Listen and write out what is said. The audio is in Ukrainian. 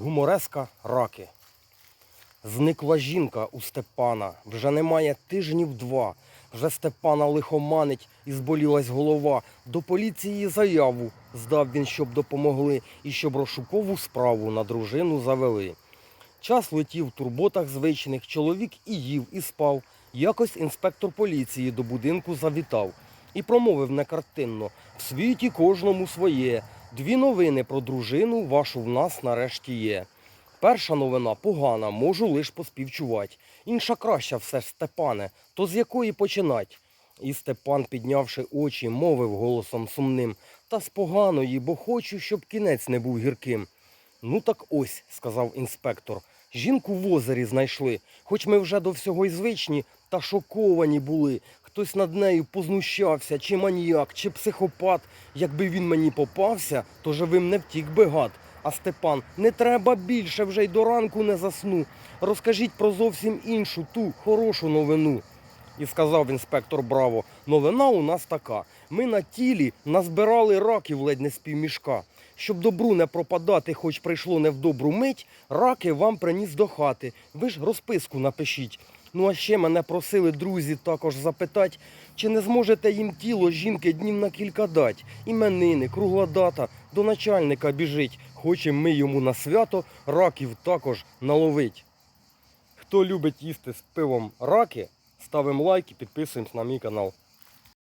Гумореска раки. Зникла жінка у Степана, вже немає тижнів два. Вже Степана лихоманить і зболілась голова. До поліції заяву здав він, щоб допомогли, і щоб розшукову справу на дружину завели. Час летів в турботах звичних, чоловік і їв, і спав. Якось інспектор поліції до будинку завітав і промовив некартинно в світі кожному своє. Дві новини про дружину вашу в нас нарешті є. Перша новина погана, можу лиш поспівчувати. Інша краща все ж, Степане, то з якої починать? І Степан, піднявши очі, мовив голосом сумним. Та з поганої, бо хочу, щоб кінець не був гірким. Ну так ось, сказав інспектор. Жінку в озері знайшли, хоч ми вже до всього й звичні, та шоковані були. Хтось над нею познущався, чи маніяк, чи психопат. Якби він мені попався, то живим не втік би гад. А Степан, не треба більше, вже й до ранку не засну. Розкажіть про зовсім іншу, ту хорошу новину. І сказав інспектор Браво, новина у нас така. Ми на тілі назбирали раків ледь не з півмішка. Щоб добру не пропадати, хоч прийшло не в добру мить, раки вам приніс до хати. Ви ж розписку напишіть. Ну а ще мене просили друзі також запитати, чи не зможете їм тіло жінки днів на кілька дать. Іменини, кругла дата, до начальника біжить. Хочемо ми йому на свято раків також наловить. Хто любить їсти з пивом раки, ставимо лайк і підписуємось на мій канал.